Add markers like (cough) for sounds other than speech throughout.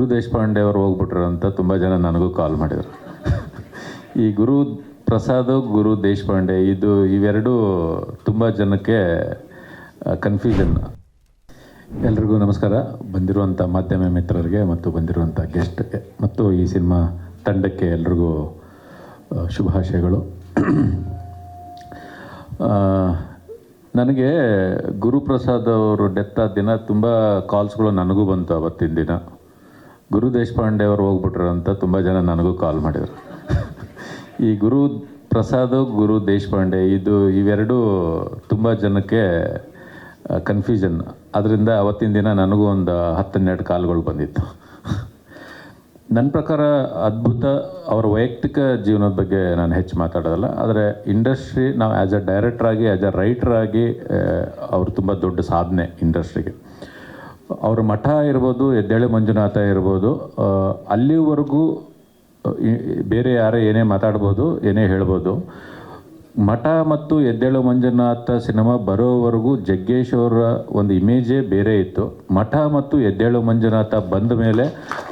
ಗುರು ದೇಶಪಾಂಡೆ ಅವರು ಹೋಗ್ಬಿಟ್ರು ಅಂತ ತುಂಬ ಜನ ನನಗೂ ಕಾಲ್ ಮಾಡಿದರು. ಈ ಗುರು ಪ್ರಸಾದ್, ಗುರು ದೇಶಪಾಂಡೆ, ಇದು ಇವೆರಡೂ ತುಂಬ ಜನಕ್ಕೆ ಕನ್ಫ್ಯೂಷನ್ ಎಲ್ರಿಗೂ ನಮಸ್ಕಾರ. ಬಂದಿರುವಂಥ ಮಾಧ್ಯಮ ಮಿತ್ರರಿಗೆ ಮತ್ತು ಬಂದಿರುವಂಥ ಗೆಸ್ಟ್ಗೆ ಮತ್ತು ಈ ಸಿನಿಮಾ ತಂಡಕ್ಕೆ ಎಲ್ರಿಗೂ ಶುಭಾಶಯಗಳು. ನನಗೆ ಗುರುಪ್ರಸಾದ್ ಅವರು ಡೆತ್ ಆದ ದಿನ ತುಂಬ ಕಾಲ್ಸ್ಗಳು ನನಗೂ ಬಂತು ಅವತ್ತಿನ ದಿನ. ಗುರು ದೇಶಪಾಂಡೆ ಅವರು ಹೋಗ್ಬಿಟ್ರು ಅಂತ ತುಂಬ ಜನ ನನಗೂ ಕಾಲ್ ಮಾಡಿದರು. ಈ ಗುರು ಪ್ರಸಾದ್, ಗುರು ದೇಶಪಾಂಡೆ ಇದು ಇವೆರಡೂ ತುಂಬ ಜನಕ್ಕೆ ಕನ್ಫ್ಯೂಷನ್ ಅದರಿಂದ ಅವತ್ತಿನ ದಿನ ನನಗೂ ಒಂದು ಹತ್ತನ್ನೆರಡು ಕಾಲ್ಗಳು ಬಂದಿತ್ತು. ನನ್ನ ಪ್ರಕಾರ ಅದ್ಭುತ, ಅವರ ವೈಯಕ್ತಿಕ ಜೀವನದ ಬಗ್ಗೆ ನಾನು ಹೆಚ್ಚು ಮಾತಾಡೋದಲ್ಲ, ಆದರೆ ಇಂಡಸ್ಟ್ರಿ ನಾವು ಆ್ಯಸ್ ಅ ಡೈರೆಕ್ಟ್ರಾಗಿ ಆ್ಯಸ್ ಅ ರೈಟ್ರಾಗಿ ಅವರು ತುಂಬ ದೊಡ್ಡ ಸಾಧನೆ ಇಂಡಸ್ಟ್ರಿಗೆ ಅವ್ರ ಮಠ ಇರ್ಬೋದು, ಎದ್ದೇಳೆ ಮಂಜುನಾಥ ಇರ್ಬೋದು ಅಲ್ಲಿವರೆಗೂ ಬೇರೆ ಯಾರೇ ಏನೇ ಮಾತಾಡ್ಬೋದು, ಏನೇ ಹೇಳ್ಬೋದು, ಮಠ ಮತ್ತು ಎದ್ದೇಳು ಮಂಜುನಾಥ ಸಿನಿಮಾ ಬರೋವರೆಗೂ ಜಗ್ಗೇಶ್ ಅವರ ಒಂದು ಇಮೇಜೇ ಬೇರೆ ಇತ್ತು. ಮಠ ಮತ್ತು ಎದ್ದೇಳು ಮಂಜುನಾಥ ಬಂದ ಮೇಲೆ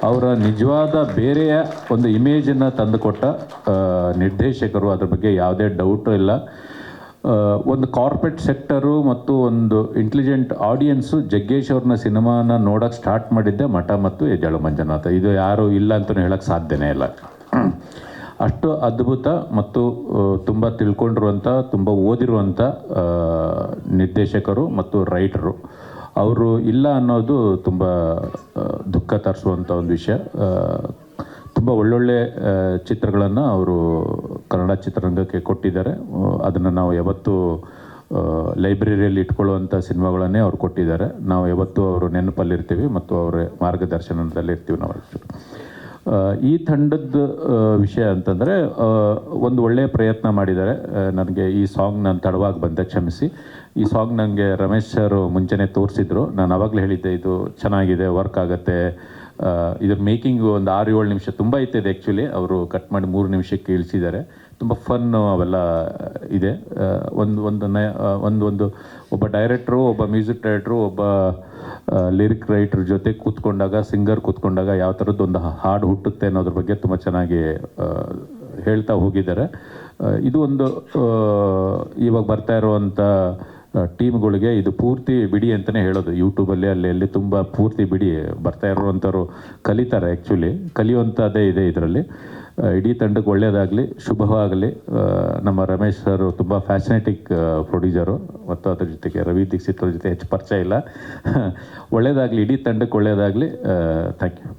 ಅವರ ನಿಜವಾದ ಬೇರೆಯ ಒಂದು ಇಮೇಜನ್ನು ತಂದುಕೊಟ್ಟ ನಿರ್ದೇಶಕರು ಅದ್ರ ಬಗ್ಗೆ ಯಾವುದೇ ಡೌಟು ಇಲ್ಲ. ಒಂದು ಕಾರ್ಪೊರೇಟ್ ಸೆಕ್ಟರು ಮತ್ತು ಒಂದು ಇಂಟೆಲಿಜೆಂಟ್ ಆಡಿಯನ್ಸು ಜಗ್ಗೇಶ್ ಅವ್ರನ್ನ ಸಿನಿಮಾನ ನೋಡೋಕೆ ಸ್ಟಾರ್ಟ್ ಮಾಡಿದ್ದೆ ಮಠ ಮತ್ತು ಎದ್ದೇಳು ಮಂಜುನಾಥ. ಇದು ಯಾರು ಇಲ್ಲ ಅಂತಲೂ ಹೇಳೋಕ್ಕೆ ಸಾಧ್ಯನೇ ಇಲ್ಲ. ಅಷ್ಟು ಅದ್ಭುತ ಮತ್ತು ತುಂಬ ತಿಳ್ಕೊಂಡಿರುವಂಥ ತುಂಬ ಓದಿರುವಂಥ ನಿರ್ದೇಶಕರು ಮತ್ತು ರೈಟರು ಅವರು ಇಲ್ಲ ಅನ್ನೋದು ತುಂಬ ದುಃಖ ತರಿಸುವಂಥ ಒಂದು ವಿಷಯ. ತುಂಬ ಒಳ್ಳೊಳ್ಳೆ ಚಿತ್ರಗಳನ್ನು ಅವರು ಕನ್ನಡ ಚಿತ್ರರಂಗಕ್ಕೆ ಕೊಟ್ಟಿದ್ದಾರೆ. ಅದನ್ನು ನಾವು ಯಾವತ್ತೂ ಲೈಬ್ರರಿಯಲ್ಲಿ ಇಟ್ಕೊಳ್ಳುವಂಥ ಸಿನಿಮಾಗಳನ್ನೇ ಅವ್ರು ಕೊಟ್ಟಿದ್ದಾರೆ. ನಾವು ಯಾವತ್ತೂ ಅವರು ನೆನಪಲ್ಲಿರ್ತೀವಿ ಮತ್ತು ಅವರ ಮಾರ್ಗದರ್ಶನದಲ್ಲಿ ಇರ್ತೀವಿ ನಾವು ಈ ತಂಡದ ವಿಷಯ ಅಂತಂದರೆ ಒಂದು ಒಳ್ಳೆಯ ಪ್ರಯತ್ನ ಮಾಡಿದ್ದಾರೆ. ನನಗೆ ಈ ಸಾಂಗ್ ನಾನು ತಡವಾಗಿ ಬಂದೆ, ಕ್ಷಮಿಸಿ. ಈ ಸಾಂಗ್ ನನಗೆ ರಮೇಶ್ ಸರ್ ಮುಂಚೆನೇ ತೋರಿಸಿದ್ರು. ನಾನು ಅವಾಗಲೇ ಹೇಳಿದ್ದೆ, ಇದು ಚೆನ್ನಾಗಿದೆ, ವರ್ಕ್ ಆಗುತ್ತೆ ಇದ್ರ ಮೇಕಿಂಗು ಒಂದು ಆರು ಏಳು ನಿಮಿಷ ತುಂಬ ಇತ್ತಿದೆ ಆ್ಯಕ್ಚುಲಿ ಅವರು ಕಟ್ ಮಾಡಿ ಮೂರು ನಿಮಿಷಕ್ಕೆ ಇಳಿಸಿದ್ದಾರೆ. ತುಂಬ ಫನ್ ಅವೆಲ್ಲ ಇದೆ. ಒಂದು ಒಂದು ನಯ ಒಂದು ಒಂದು ಒಬ್ಬ ಡೈರೆಕ್ಟ್ರು ಒಬ್ಬ ಮ್ಯೂಸಿಕ್ ಡೈರೆಕ್ಟ್ರು ಒಬ್ಬ ಲಿರಿಕ್ ರೈಟ್ರ್ ಜೊತೆ ಕೂತ್ಕೊಂಡಾಗ ಸಿಂಗರ್ ಕೂತ್ಕೊಂಡಾಗ ಯಾವ ಥರದ್ದು ಒಂದು ಹಾಡು ಹುಟ್ಟುತ್ತೆ ಅನ್ನೋದ್ರ ಬಗ್ಗೆ ತುಂಬ ಚೆನ್ನಾಗಿ ಹೇಳ್ತಾ ಹೋಗಿದ್ದಾರೆ. ಇದು ಒಂದು ಇವಾಗ ಬರ್ತಾ ಇರುವಂಥ ಟೀಮ್ಗಳಿಗೆ ಇದು ಪೂರ್ತಿ ಬಿಡಿ ಅಂತಲೇ ಹೇಳೋದು. ಯೂಟ್ಯೂಬಲ್ಲಿ ಅಲ್ಲಿ ಅಲ್ಲಿ ತುಂಬ ಪೂರ್ತಿ ಬಿಡಿ ಬರ್ತಾ ಇರುವಂಥವ್ರು ಕಲಿತಾರೆ ಆ್ಯಕ್ಚುಲಿ ಕಲಿಯುವಂಥದ್ದೇ ಇದೆ ಇದರಲ್ಲಿ. ಇಡೀ ತಂಡಕ್ಕೆ ಒಳ್ಳೆಯದಾಗಲಿ ಶುಭವಾಗಲಿ. ನಮ್ಮ ರಮೇಶ್ ಸರ್ ತುಂಬ ಫ್ಯಾಷನೆಟಿಕ್ ಪ್ರೊಡ್ಯೂಸರು ಮತ್ತು ಅದ್ರ ಜೊತೆಗೆ ರವಿ ದೀಕ್ಷಿತ್ ಅವ್ರ ಜೊತೆ ಹೆಚ್ಚು ಪರಿಚಯ ಇಲ್ಲ. (laughs) ಒಳ್ಳೆಯದಾಗಲಿ ಇಡೀ ತಂಡಕ್ಕೆ ಒಳ್ಳೆಯದಾಗಲಿ ಥ್ಯಾಂಕ್ ಯು